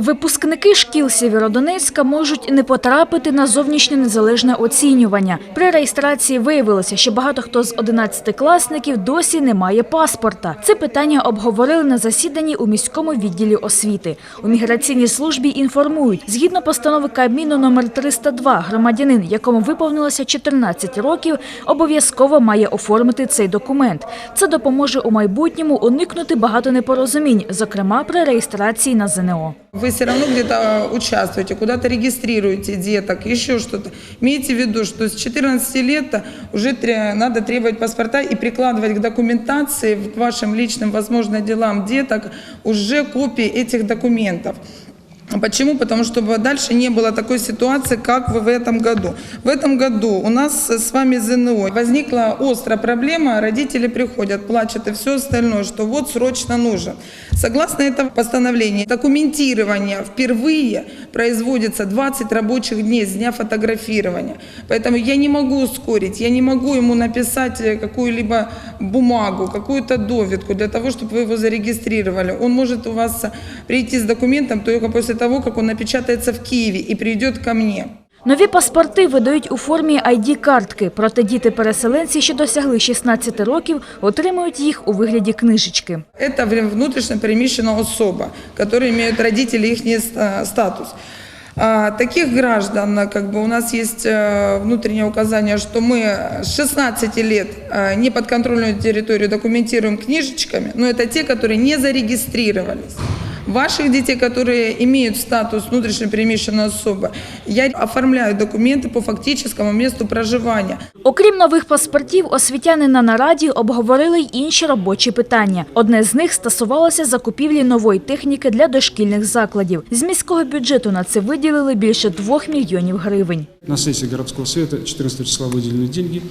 Випускники шкіл Сєвєродонецька можуть не потрапити на зовнішнє незалежне оцінювання. При реєстрації виявилося, що багато хто з 11-класників досі не має паспорта. Це питання обговорили на засіданні у міському відділі освіти. У міграційній службі інформують, згідно постанови Кабміну номер 302, громадянин, якому виповнилося 14 років, обов'язково має оформити цей документ. Це допоможе у майбутньому уникнути багато непорозумінь, зокрема при реєстрації на ЗНО Вы все равно где-то участвуете, куда-то регистрируете деток, еще что-то. Имейте в виду, что с 14 лет уже тре- надо требовать паспорта и прикладывать к документации, к вашим личным, возможно, делам деток уже копии этих документов. Почему? Потому что дальше не было такой ситуации, как в этом году. В этом году у нас с вами ЗНО. Возникла острая проблема, родители приходят, плачут и все остальное, что вот срочно нужен. Согласно этому постановлению, документирование впервые производится 20 рабочих дней с дня фотографирования. Поэтому я не могу ускорить, я не могу ему написать э, какую-либо бумагу, какую-то довідку для того, чтобы вы его зарегистрировали. Он может у вас прийти с документом только после того, как он напечатается в Киеве и придет ко мне. Нові паспорти видають у формі ID-картки, проте діти-переселенці, що досягли 16 років, отримують їх у вигляді книжечки. Это вре- внутрішньо переміщена особа, которые имеют родители их э, статус. А, Таких граждан, э, как бы у нас есть э, внутреннее указание, что мы с 16 лет э, неподконтрольную территорию документируем книжечками, но это те, которые не зарегистрировались. Ваших детей, которые имеют статус внутренне перемещенной особы, я оформляю документы по фактическому месту проживания. Окрім нових паспортів, освітяни на нараді обговорили й інші робочі питання. Одне з них стосувалося закупівлі нової техніки для дошкільних закладів. З міського бюджету на це виділили більше 2 мільйонів гривень. На сессии городского совета 14 числа выделены деньги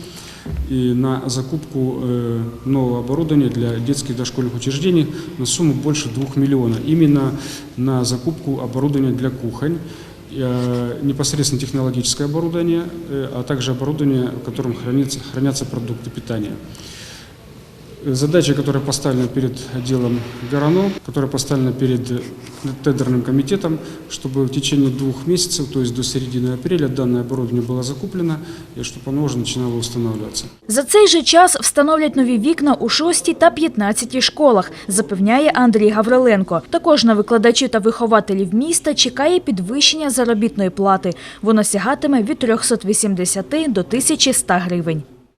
и на закупку э, нового оборудования для детских дошкольных учреждений на сумму больше 2 миллионов. Именно на закупку оборудования для кухонь, э, непосредственно технологическое оборудование, э, а также оборудование, в котором хранится, хранятся продукты питания. Задача, которая поставлена перед отделом ГОРАНО, которая поставлена перед э, тендерным комитетом, чтобы в течение двух месяцев, то есть до середины апреля, данное оборудование было закуплено и чтобы оно уже начинало устанавливаться. За цей же час встановлять нові вікна у 6 та 15 школах, запевняє Андрій Гавриленко. Також на викладачів та вихователів міста чекає підвищення заробітної плати. Воно сягатиме від 380 до 1100 гривень.